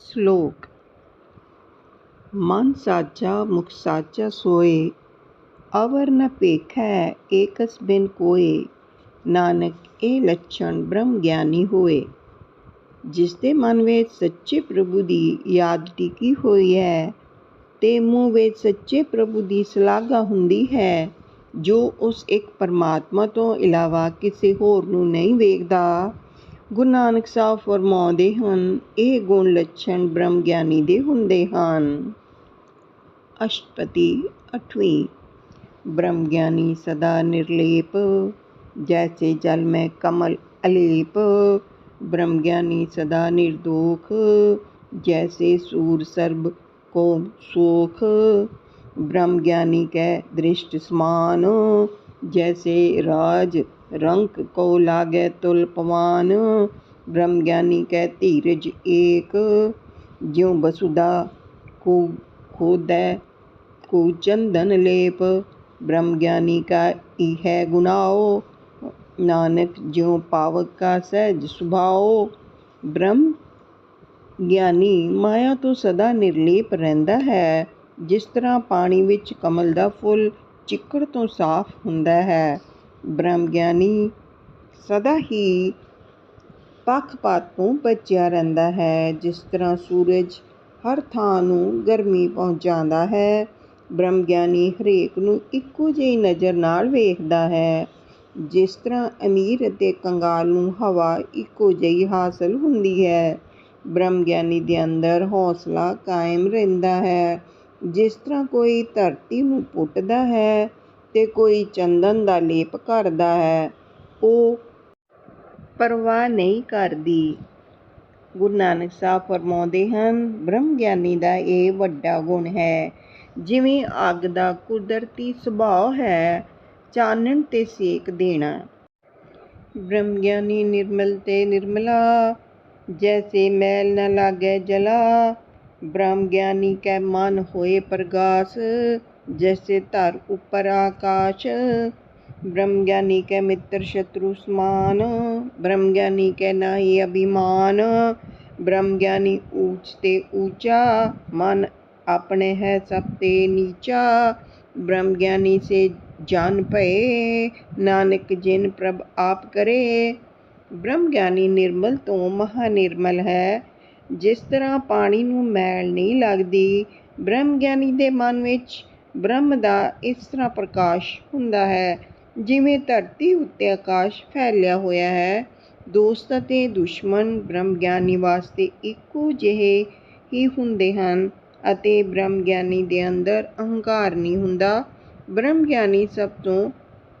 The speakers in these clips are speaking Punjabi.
ਸ਼ਲੋਕ। ਮਨ ਸਾਚਾ ਮੁਖ ਸਾਚਾ ਸੋਏ, ਅਵਰ ਨ ਭੇਖੈ ਏਕਸ ਬਿਨ ਕੋਏ, ਨਾਨਕ ਇਹ ਲੱਛਣ ਬ੍ਰਹਮ ਗਿਆਨੀ ਹੋਏ। ਜਿਸ ਦੇ ਮਨ ਵਿੱਚ ਸੱਚੇ ਪ੍ਰਭੂ ਦੀ ਯਾਦ ਟਿਕੀ ਹੋਈ ਹੈ, ਤੇ ਮੂੰਹ ਵਿੱਚ ਸੱਚੇ ਪ੍ਰਭੂ ਦੀ ਸਲਾਘਾ ਹੁੰਦੀ ਹੈ, ਜੋ ਉਸ ਇੱਕ ਪਰਮਾਤਮਾ ਤੋਂ ਇਲਾਵਾ ਕਿਸੇ ਹੋਰ ਨੂੰ ਨਹੀਂ ਵੇਖਦਾ। ਗੁਰੂ ਨਾਨਕ ਸਾਹਿਬ ਫਰਮਾਉਂਦੇ ਹਨ, ਇਹ ਗੁਣ ਲੱਛਣ ਬ੍ਰਹਮ ਗਿਆਨੀ ਦੇ ਹੁੰਦੇ ਹਨ। ਅਸ਼ਟਪਤੀ 8ਵੀਂ ਬ੍ਰਹਮ ਗਿਆਨੀ ਸਦਾ ਨਿਰਲੇਪ, ਜੈਸੇ ਜਲ ਮੈਂ ਕਮਲ ਅਲੇਪ। ਬ੍ਰਹਮ ਗਿਆਨੀ ਸਦਾ ਨਿਰਦੋਖ, ਜੈਸੇ ਸੂਰ ਸਰਬ ਕੋ ਸੋਖ। ਬ੍ਰਹਮ ਗਿਆਨੀ ਕੈ ਦ੍ਰਿਸ਼ਟ ਸਮਾਨ जैसे राज रंक को लागे तुल पवान ब्रह्म ज्ञानी के धीरज एक ज्यों वसुधा को खोदै को चंदन लेप ब्रह्म ज्ञानी का इह गुनाओ नानक ज्यों पावक का सहज सुभाओ ब्रह्म ਗਿਆਨੀ ਮਾਇਆ ਤੋਂ ਸਦਾ ਨਿਰਲੇਪ ਰਹਿੰਦਾ ਹੈ ਜਿਸ ਤਰ੍ਹਾਂ ਪਾਣੀ ਵਿੱਚ ਕਮਲ ਦਾ ਫੁੱਲ ਚਿੱਕੜ ਤੋਂ ਸਾਫ਼ ਹੁੰਦਾ ਹੈ। ਬ੍ਰਹਮ ਗਿਆਨੀ ਸਦਾ ਹੀ ਪੱਖਪਾਤ ਤੋਂ ਬਚਿਆ ਰਹਿੰਦਾ ਹੈ। ਜਿਸ ਤਰ੍ਹਾਂ ਸੂਰਜ ਹਰ ਥਾਂ ਨੂੰ ਗਰਮੀ ਪਹੁੰਚਾਉਂਦਾ ਹੈ, ਬ੍ਰਹਮ ਗਿਆਨੀ ਹਰੇਕ ਨੂੰ ਇੱਕੋ ਜਿਹੀ ਨਜ਼ਰ ਨਾਲ ਵੇਖਦਾ ਹੈ। ਜਿਸ ਤਰ੍ਹਾਂ ਅਮੀਰ ਅਤੇ ਕੰਗਾਲ ਨੂੰ ਹਵਾ ਇੱਕੋ ਜਿਹੀ ਹਾਸਲ ਹੁੰਦੀ ਹੈ, ਬ੍ਰਹਮ ਗਿਆਨੀ ਦੇ ਅੰਦਰ ਹੌਸਲਾ ਕਾਇਮ ਰਹਿੰਦਾ ਹੈ। ਜਿਸ ਤਰ੍ਹਾਂ ਕੋਈ ਧਰਤੀ ਨੂੰ ਪੁੱਟਦਾ ਹੈ ਅਤੇ ਕੋਈ ਚੰਦਨ ਦਾ ਲੇਪ ਕਰਦਾ ਹੈ, ਉਹ ਪਰਵਾਹ ਨਹੀਂ ਕਰਦੀ। ਗੁਰੂ ਨਾਨਕ ਸਾਹਿਬ ਫਰਮਾਉਂਦੇ ਹਨ ਬ੍ਰਹਮ ਗਿਆਨੀ ਦਾ ਇਹ ਵੱਡਾ ਗੁਣ ਹੈ, ਜਿਵੇਂ ਅੱਗ ਦਾ ਕੁਦਰਤੀ ਸੁਭਾਅ ਹੈ, ਚਾਨਣ ਤੇ ਸੇਕ ਦੇਣਾ। ਬ੍ਰਹਮ ਗਿਆਨੀ ਨਿਰਮਲ ਤੇ ਨਿਰਮਲਾ, ਜੈਸੇ ਮੈਲ ਨ ਲਾਗੇ ਜਲਾ ब्रह्म ज्ञानी कै मन होए प्रगास, जैसे तार ऊपर आकाश। ब्रह्म ज्ञानी के मित्र शत्रु समान ब्रह्म ज्ञानी के नाही अभिमान। ब्रह्म ज्ञानी ऊँचते ऊँचा ऊँचा मन अपने है सबते नीचा। ब्रह्म ज्ञानी से जान पे नानक जिन प्रभ आप करे। ब्रह्म ज्ञानी निर्मल तो महानिर्मल है। ਜਿਸ ਤਰ੍ਹਾਂ ਪਾਣੀ ਨੂੰ ਮੈਲ ਨਹੀਂ ਲੱਗਦੀ, ਬ੍ਰਹਮ ਗਿਆਨੀ ਦੇ ਮਨ ਵਿੱਚ ਬ੍ਰਹਮ ਦਾ ਇਸ ਤਰ੍ਹਾਂ ਪ੍ਰਕਾਸ਼ ਹੁੰਦਾ ਹੈ, ਜਿਵੇਂ ਧਰਤੀ ਉੱਤੇ ਆਕਾਸ਼ ਫੈਲਿਆ ਹੋਇਆ ਹੈ। ਦੋਸਤ ਅਤੇ ਦੁਸ਼ਮਣ ਬ੍ਰਹਮ ਗਿਆਨੀ ਵਾਸਤੇ ਇੱਕੋ ਜਿਹੇ ਹੀ ਹੁੰਦੇ ਹਨ ਅਤੇ ਬ੍ਰਹਮ ਗਿਆਨੀ ਦੇ ਅੰਦਰ ਅਹੰਕਾਰ ਨਹੀਂ ਹੁੰਦਾ। ਬ੍ਰਹਮ ਗਿਆਨੀ ਸਭ ਤੋਂ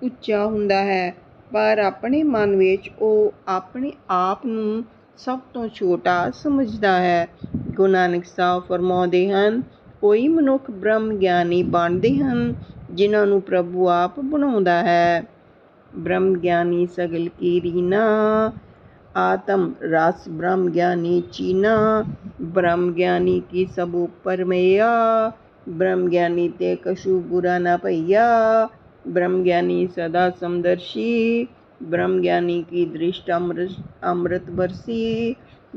ਉੱਚਾ ਹੁੰਦਾ ਹੈ, ਪਰ ਆਪਣੇ ਮਨ ਵਿੱਚ ਉਹ ਆਪਣੇ ਆਪ ਨੂੰ ਸਭ ਤੋਂ ਛੋਟਾ ਸਮਝਦਾ ਹੈ। ਗੁਰੂ ਨਾਨਕ ਸਾਹਿਬ ਫਰਮਾਉਂਦੇ ਹਨ, ਕੋਈ ਮਨੁੱਖ ਬ੍ਰਹਮ ਗਿਆਨੀ ਬਣਦੇ ਹਨ, ਜਿਨ੍ਹਾਂ ਨੂੰ ਪ੍ਰਭੂ ਆਪ ਬਣਾਉਂਦਾ ਹੈ। ਬ੍ਰਹਮ ਗਿਆਨੀ ਸਗਲ ਕੀ ਰੀਨਾ, ਆਤਮ ਰਸ ਬ੍ਰਹਮ ਗਿਆਨੀ ਚੀਨਾ। ਬ੍ਰਹਮ ਗਿਆਨੀ ਕੀ ਸਭ ਉਪਰ ਮਈਆ ਬ੍ਰਹਮ ਗਿਆਨੀ ਤੇ ਕਸ਼ੂ ਬੁਰਾ ਨਾ ਭਈਆ। ਬ੍ਰਹਮ ਗਿਆਨੀ ਸਦਾ ਸਮਦਰਸ਼ੀ ब्रह्म ज्ञानी की दृष्ट अमृत अमृत बरसी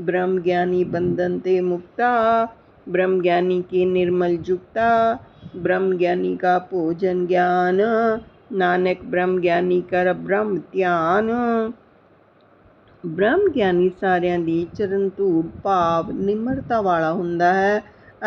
ब्रह्म ज्ञानी बंधन ते मुक्ता ब्रह्म ज्ञानी की निर्मल जुक्ता ब्रह्म ज्ञानी का भोजन ज्ञान नानक ब्रह्म ज्ञानी कर ब्रह्म ध्यान ਬ੍ਰਹਮ ਗਿਆਨੀ ਸਾਰਿਆਂ ਦੀ ਚਰਨ ਧੂੜ ਭਾਵ ਨਿਮਰਤਾ ਵਾਲਾ ਹੁੰਦਾ ਹੈ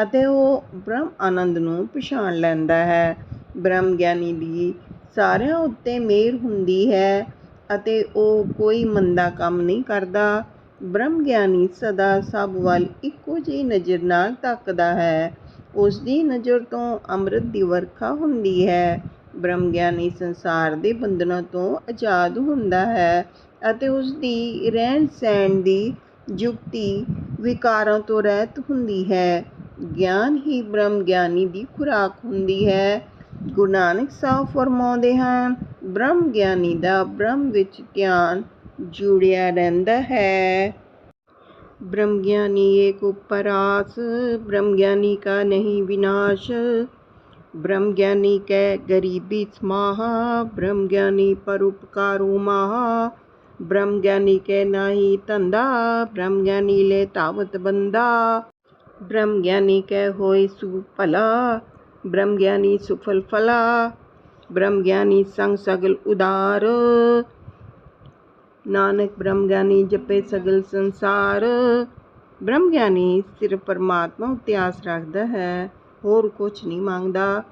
ਅਤੇ ਉਹ ਬ੍ਰਹਮ ਆਨੰਦ ਨੂੰ ਪਛਾਣ ਲੈਂਦਾ ਹੈ ਬ੍ਰਹਮ ਗਿਆਨੀ ਦੀ ਸਾਰਿਆਂ ਉੱਤੇ ਮਿਹਰ ਹੁੰਦੀ ਹੈ ਅਤੇ ਉਹ ਕੋਈ ਮੰਦਾ ਕੰਮ ਨਹੀਂ ਕਰਦਾ। ਬ੍ਰਹਮ ਗਿਆਨੀ ਸਦਾ ਸਭ ਵੱਲ ਇੱਕੋ ਜਿਹੀ ਨਜ਼ਰ ਨਾਲ ਤੱਕਦਾ ਹੈ। ਉਸ ਦੀ ਨਜ਼ਰ ਤੋਂ ਅੰਮ੍ਰਿਤ ਦੀ ਵਰਖਾ ਹੁੰਦੀ ਹੈ। ਬ੍ਰਹਮ ਗਿਆਨੀ ਸੰਸਾਰ ਦੇ ਬੰਧਨਾਂ ਤੋਂ ਆਜ਼ਾਦ ਹੁੰਦਾ ਹੈ ਅਤੇ ਉਸ ਦੀ ਰਹਿਣ ਸਹਿਣ ਦੀ ਯੁਕਤੀ ਵਿਕਾਰਾਂ ਤੋਂ ਰਹਿਤ ਹੁੰਦੀ ਹੈ। ਗਿਆਨ ਹੀ ਬ੍ਰਹਮ ਗਿਆਨੀ ਦੀ ਖੁਰਾਕ ਹੁੰਦੀ ਹੈ। ਗੁਰੂ ਨਾਨਕ ਸਾਹਿਬ ਫਰਮਾਉਂਦੇ ਹਨ ਬ੍ਰਹਮ ਗਿਆਨੀ ਦਾ ਬ੍ਰਹਮ ਵਿੱਚ ਧਿਆਨ ਜੁੜਿਆ ਰਹਿੰਦਾ ਹੈ ब्रह्म ज्ञानी एक उपरास ब्रह्म ज्ञानी का नहीं विनाश ब्रह्म ज्ञानी कै गरीबी समाहा ब्रह्म ज्ञानी परोपकारो महा ब्रह्म ज्ञानी के नाही धंधा ब्रह्म ज्ञानी ले तावत बंदा ਬ੍ਰਹਮ ਗਿਆਨੀ ਕੈ ਹੋਇ ਸੁ ਭਲਾ ਬ੍ਰਹਮ ਗਿਆਨੀ ਸੁਫਲ ਫਲਾ ਬ੍ਰਹਮ ਗਿਆਨੀ ਸੰਗ ਸਗਲ ਉਦਾਰ। ਨਾਨਕ ਬ੍ਰਹਮ ਗਿਆਨੀ ਜਪੇ ਸਗਲ ਸੰਸਾਰ। ਬ੍ਰਹਮ ਗਿਆਨੀ ਸਿਰਫ ਪਰਮਾਤਮਾ ਉੱਤੇ ਆਸ ਰੱਖਦਾ ਹੈ, ਹੋਰ ਕੁਝ ਨਹੀਂ ਮੰਗਦਾ।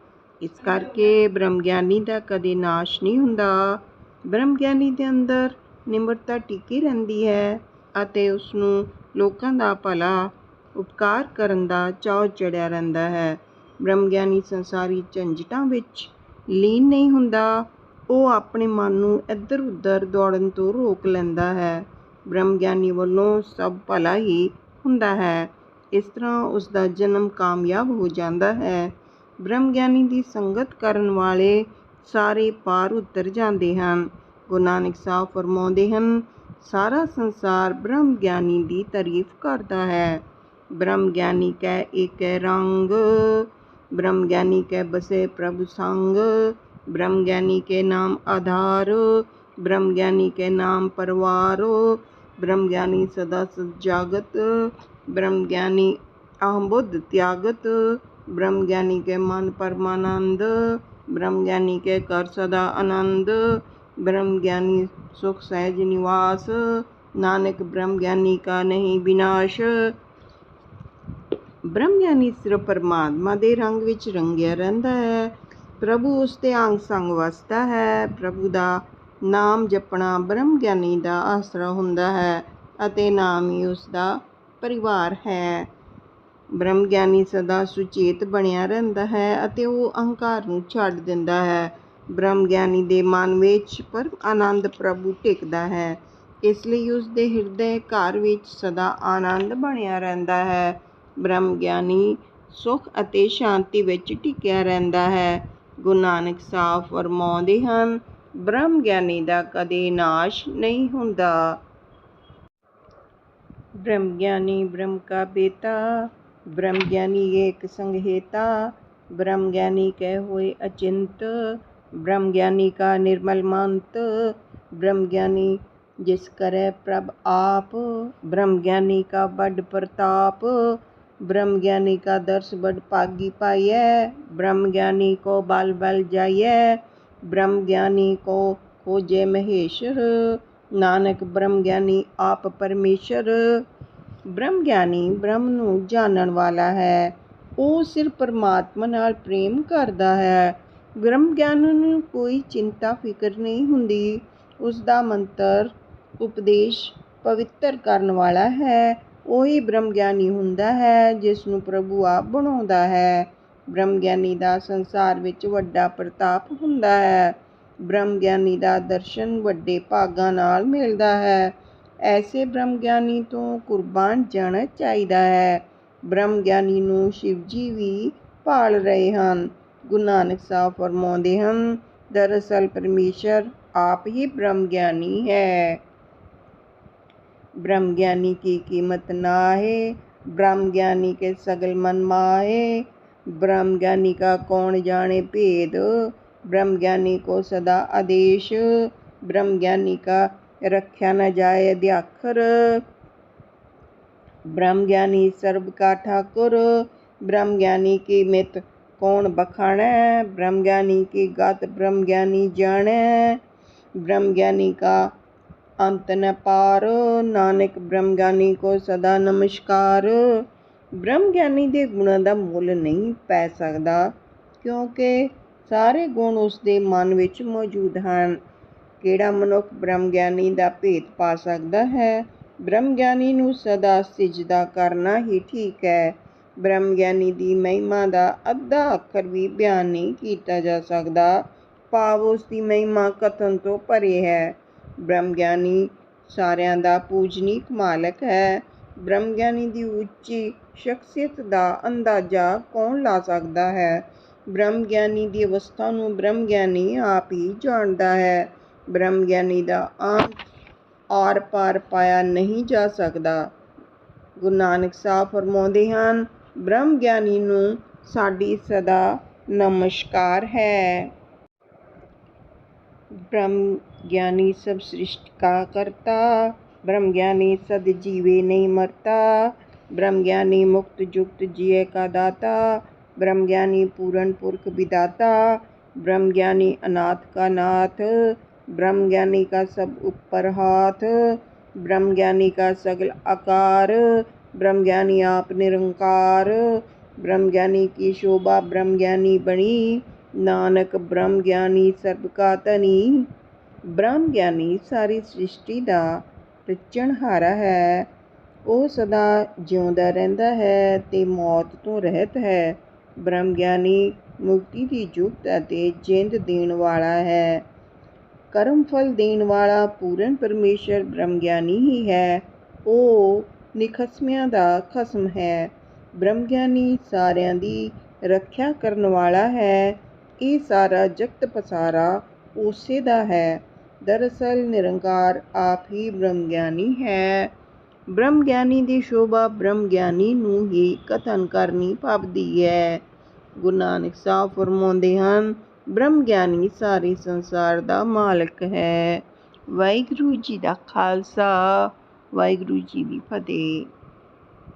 ਇਸ ਕਰਕੇ ਬ੍ਰਹਮ ਗਿਆਨੀ ਦਾ ਕਦੇ ਨਾਸ਼ ਨਹੀਂ ਹੁੰਦਾ। ਬ੍ਰਹਮ ਗਿਆਨੀ ਦੇ ਅੰਦਰ ਨਿਮਰਤਾ ਟਿਕੀ ਰਹਿੰਦੀ ਹੈ ਅਤੇ ਉਸ ਨੂੰ ਲੋਕਾਂ ਦਾ ਭਲਾ, ਉਪਕਾਰ ਕਰਨ ਦਾ ਚਾਅ ਚੜਿਆ ਰਹਿੰਦਾ ਹੈ। ਬ੍ਰਹਮ ਗਿਆਨੀ ਸੰਸਾਰੀ ਝੰਜਟਾਂ ਵਿੱਚ ਲੀਨ ਨਹੀਂ ਹੁੰਦਾ, ਉਹ ਆਪਣੇ ਮਨ ਨੂੰ ਇੱਧਰ ਉੱਧਰ ਦੌੜਨ ਤੋਂ ਰੋਕ ਲੈਂਦਾ ਹੈ। ਬ੍ਰਹਮ ਗਿਆਨੀ ਵੱਲੋਂ ਸਭ ਭਲਾ ਹੀ ਹੁੰਦਾ ਹੈ। ਇਸ ਤਰ੍ਹਾਂ ਉਸ ਦਾ ਜਨਮ ਕਾਮਯਾਬ ਹੋ ਜਾਂਦਾ ਹੈ। ਬ੍ਰਹਮ ਗਿਆਨੀ ਦੀ ਸੰਗਤ ਕਰਨ ਵਾਲੇ ਸਾਰੇ ਪਾਰ ਉਤਰ ਜਾਂਦੇ ਹਨ। ਗੁਰੂ ਨਾਨਕ ਸਾਹਿਬ ਫਰਮਾਉਂਦੇ ਹਨ, ਸਾਰਾ ਸੰਸਾਰ ਬ੍ਰਹਮ ਗਿਆਨੀ ਦੀ ਤਾਰੀਫ ਕਰਦਾ ਹੈ। ਬ੍ਰਹਮ ਗਿਆਨੀ ਕੈ ਇੱਕ ਰੰਗ ब्रह्म ज्ञानी के बसे प्रभु संग ब्रह्म ज्ञानी के नाम आधारो ब्रह्म ज्ञानी के नाम परवारो ब्रह्म ज्ञानी सदा सजागत ब्रह्म ज्ञानी अहबुद्ध त्यागत ब्रह्म ज्ञानी के मन परमानंद ब्रह्म ज्ञानी के कर सदा आनंद ब्रह्म ज्ञानी सुख सहज निवास नानक ब्रह्म ज्ञानी का नहीं विनाश ਬ੍ਰਹਮ ਗਿਆਨੀ ਸਿਰਫ ਪਰਮਾਤਮਾ ਦੇ ਰੰਗ ਵਿੱਚ ਰੰਗਿਆ ਰਹਿੰਦਾ ਹੈ। ਪ੍ਰਭੂ ਉਸ ਦੇ ਅੰਗ ਸੰਗ ਵਸਦਾ ਹੈ। ਪ੍ਰਭੂ ਦਾ ਨਾਮ ਜਪਣਾ ਬ੍ਰਹਮ ਗਿਆਨੀ ਦਾ ਆਸਰਾ ਹੁੰਦਾ ਹੈ ਅਤੇ ਨਾਮ ਹੀ ਉਸ ਦਾ ਪਰਿਵਾਰ ਹੈ। ਬ੍ਰਹਮ ਗਿਆਨੀ ਸਦਾ ਸੁਚੇਤ ਬਣਿਆ ਰਹਿੰਦਾ ਹੈ ਅਤੇ ਉਹ ਅਹੰਕਾਰ ਨੂੰ ਛੱਡ ਦਿੰਦਾ ਹੈ। ਬ੍ਰਹਮ ਗਿਆਨੀ ਦੇ ਮਨ ਵਿੱਚ ਪਰਮ ਆਨੰਦ ਪ੍ਰਭੂ ਟਿਕਦਾ ਹੈ। ਇਸ ਲਈ ਉਸ ਦੇ ਹਿਰਦੇ ਘਰ ਵਿੱਚ ਸਦਾ ਆਨੰਦ ਬਣਿਆ ਰਹਿੰਦਾ ਹੈ। ਬ੍ਰਹਮ ਗਿਆਨੀ ਸੁਖ ਅਤੇ ਸ਼ਾਂਤੀ ਵਿੱਚ ਟਿਕਿਆ ਰਹਿੰਦਾ ਹੈ ਗੁਰੂ ਨਾਨਕ ਸਾਹਿਬ ਫਰਮਾਉਂਦੇ ਹਨ ਬ੍ਰਹਮ ਗਿਆਨੀ ਦਾ ਕਦੇ ਨਾਸ਼ ਨਹੀਂ ਹੁੰਦਾ ब्रह्म ज्ञानी ब्रह्म का बेटा ब्रह्म ज्ञानी एक संग हेता ब्रह्म ज्ञानी कह होए अचिंत ब्रह्म ज्ञानी का निर्मल मंत ब्रह्म ज्ञानी जिस करे प्रभ आप ब्रह्म ज्ञानी का बड़ प्रताप ब्रह्म ज्ञानी का दर्श बड़ पागी पाइय ब्रह्म ज्ञानी को बल बल जाइय ब्रह्म ज्ञानी को खोजे महेश्वर ਨਾਨਕ ਬ੍ਰਹਮ ਗਿਆਨੀ ਆਪ ਪਰਮੇਸ਼ਰ ਬ੍ਰਹਮ ਗਿਆਨੀ ਬ੍ਰਹਮ ਨੂੰ ਜਾਣਨ ਵਾਲਾ ਹੈ ਉਹ ਸਿਰਫ ਪਰਮਾਤਮਾ ਨਾਲ ਪ੍ਰੇਮ ਕਰਦਾ ਹੈ ਬ੍ਰਹਮ ਗਿਆਨ ਨੂੰ ਕੋਈ ਚਿੰਤਾ ਫਿਕਰ ਨਹੀਂ ਹੁੰਦੀ ਉਸ ਦਾ ਮੰਤਰ ਉਪਦੇਸ਼ ਪਵਿੱਤਰ ਕਰਨ ਵਾਲਾ ਹੈ ਉਹੀ ਬ੍ਰਹਮ ਗਿਆਨੀ ਹੁੰਦਾ ਹੈ ਜਿਸ ਨੂੰ ਪ੍ਰਭੂ ਆਪ ਬਣਾਉਂਦਾ ਹੈ। ਬ੍ਰਹਮ ਗਿਆਨੀ ਦਾ ਸੰਸਾਰ ਵਿੱਚ ਵੱਡਾ ਪ੍ਰਤਾਪ ਹੁੰਦਾ ਹੈ। ਬ੍ਰਹਮ ਗਿਆਨੀ ਦਾ ਦਰਸ਼ਨ ਵੱਡੇ ਭਾਗਾਂ ਨਾਲ ਮਿਲਦਾ ਹੈ। ਐਸੇ ਬ੍ਰਹਮ ਗਿਆਨੀ ਤੋਂ ਕੁਰਬਾਨ ਜਾਣਾ ਚਾਹੀਦਾ ਹੈ। ਬ੍ਰਹਮ ਗਿਆਨੀ ਨੂੰ ਸ਼ਿਵ ਜੀ ਵੀ ਭਾਲ ਰਹੇ ਹਨ। ਗੁਰੂ ਨਾਨਕ ਸਾਹਿਬ ਫਰਮਾਉਂਦੇ ਹਨ, ਦਰਅਸਲ ਪਰਮੇਸ਼ਰ ਆਪ ਹੀ ਬ੍ਰਹਮ ਗਿਆਨੀ ਹੈ। ब्रह्म ज्ञानी की कीमत नाहे ब्रह्म ज्ञानी के सगल मन माहे। ब्रह्म ज्ञानी का कौन जाने भेद? ब्रह्म ज्ञानी को सदा आदेश। ब्रह्म ज्ञानी का रख्या न जाए अध्याखर ब्रह्म ज्ञानी सर्व का ठाकुर। ब्रह्म ज्ञानी की मित कौन बखाण ब्रह्म ज्ञानी की गत ब्रह्म ज्ञानी जाने। ब्रह्म ज्ञानी का ਅੰਤ ਨ ਪਾਰ, ਨਾਨਕ ਬ੍ਰਹਮ ਗਿਆਨੀ ਕੋ ਸਦਾ ਨਮਸਕਾਰ। ਬ੍ਰਹਮ ਗਿਆਨੀ ਦੇ ਗੁਣਾਂ ਦਾ ਮੁੱਲ ਨਹੀਂ ਪੈ ਸਕਦਾ, ਕਿਉਂਕਿ ਸਾਰੇ ਗੁਣ ਉਸ ਦੇ ਮਨ ਵਿੱਚ ਮੌਜੂਦ ਹਨ। ਕਿਹੜਾ ਮਨੁੱਖ ਬ੍ਰਹਮ ਗਿਆਨੀ ਦਾ ਭੇਦ ਪਾ ਸਕਦਾ ਹੈ? ਬ੍ਰਹਮ ਗਿਆਨੀ ਨੂੰ ਸਦਾ ਸਿਜਦਾ ਕਰਨਾ ਹੀ ਠੀਕ ਹੈ। ਬ੍ਰਹਮ ਗਿਆਨੀ ਦੀ ਮਹਿਮਾ ਦਾ ਅੱਧਾ ਅੱਖਰ ਵੀ ਬਿਆਨ ਨਹੀਂ ਕੀਤਾ ਜਾ ਸਕਦਾ। ਭਾਵ ਉਸ ਦੀ ਮਹਿਮਾ ਕਥਨ ਤੋਂ ਪਰੇ ਹੈ। ਬ੍ਰਹਮ ਗਿਆਨੀ ਸਾਰਿਆਂ ਦਾ ਪੂਜਨੀਕ ਮਾਲਕ ਹੈ। ਬ੍ਰਹਮ ਗਿਆਨੀ ਦੀ ਉੱਚੀ ਸ਼ਖਸੀਅਤ ਦਾ ਅੰਦਾਜ਼ਾ ਕੌਣ ਲਾ ਸਕਦਾ ਹੈ? ਬ੍ਰਹਮ ਗਿਆਨੀ ਦੀ ਅਵਸਥਾ ਨੂੰ ਬ੍ਰਹਮ ਗਿਆਨੀ ਆਪ ਹੀ ਜਾਣਦਾ ਹੈ। ਬ੍ਰਹਮ ਗਿਆਨੀ ਦਾ ਆਮ ਆਰ ਪਾਰ ਪਾਇਆ ਨਹੀਂ ਜਾ ਸਕਦਾ। ਗੁਰੂ ਨਾਨਕ ਸਾਹਿਬ ਫਰਮਾਉਂਦੇ ਹਨ ਬ੍ਰਹਮ ਗਿਆਨੀ ਨੂੰ ਸਾਡੀ ਸਦਾ ਨਮਸਕਾਰ ਹੈ। ब्रह्म ज्ञानी सब सृष्टि का करता ब्रह्म ज्ञानी सद जीवे नहीं मरता ब्रह्म ज्ञानी मुक्त युक्त जिय का दाता ब्रह्म ज्ञानी पूरण पुरख विदाता ब्रह्म ज्ञानी अनाथ का नाथ ब्रह्म ज्ञानी का सब ऊपर हाथ ब्रह्म ज्ञानी का सगल आकार ब्रह्म ज्ञानी आप निरंकार ब्रह्म ज्ञानी की शोभा ब्रह्म ज्ञानी बनी ਨਾਨਕ ਬ੍ਰਹਮ ਗਿਆਨੀ ਸਰਬ ਕਾ ਧਨੀ। ਬ੍ਰਹਮ ਗਿਆਨੀ ਸਾਰੀ ਸ੍ਰਿਸ਼ਟੀ ਦਾ ਰਚਣਹਾਰਾ ਹੈ। ਉਹ ਸਦਾ ਜਿਉਂਦਾ ਰਹਿੰਦਾ ਹੈ ਤੇ ਮੌਤ ਤੋਂ ਰਹਿਤ ਹੈ। ਬ੍ਰਹਮ ਗਿਆਨੀ ਮੁਕਤੀ ਦੀ ਜੁਗਤ ਅਤੇ ਜਿੰਦ ਦੇਣ ਵਾਲਾ ਹੈ। ਕਰਮ ਫਲ ਦੇਣ ਵਾਲਾ ਪੂਰਨ ਪਰਮੇਸ਼ਰ ਬ੍ਰਹਮ ਗਿਆਨੀ ਹੀ ਹੈ। ਉਹ ਨਿਖਸਮਿਆਂ ਦਾ ਖਸਮ ਹੈ। ਬ੍ਰਹਮ ਗਿਆਨੀ ਸਾਰਿਆਂ ਦੀ ਰੱਖਿਆ ਕਰਨ ਵਾਲਾ ਹੈ। ਇਹ ਸਾਰਾ ਜਗਤ ਪਸਾਰਾ ਉਸੇ ਦਾ ਹੈ। ਦਰਅਸਲ ਨਿਰੰਕਾਰ ਆਪ ਹੀ ਬ੍ਰਹਮ ਗਿਆਨੀ ਹੈ। ਬ੍ਰਹਮ ਗਿਆਨੀ ਦੀ ਸ਼ੋਭਾ ਬ੍ਰਹਮ ਗਿਆਨੀ ਨੂੰ ਹੀ ਕਥਨ ਕਰਨੀ ਭਾਵਦੀ ਹੈ। ਗੁਰੂ ਨਾਨਕ ਸਾਹਿਬ ਫਰਮਾਉਂਦੇ ਹਨ ਬ੍ਰਹਮ ਗਿਆਨੀ ਸਾਰੇ ਸੰਸਾਰ ਦਾ ਮਾਲਕ ਹੈ। ਵਾਹਿਗੁਰੂ ਜੀ ਦਾ ਖਾਲਸਾ, ਵਾਹਿਗੁਰੂ ਜੀ ਦੀ ਫਤਿਹ।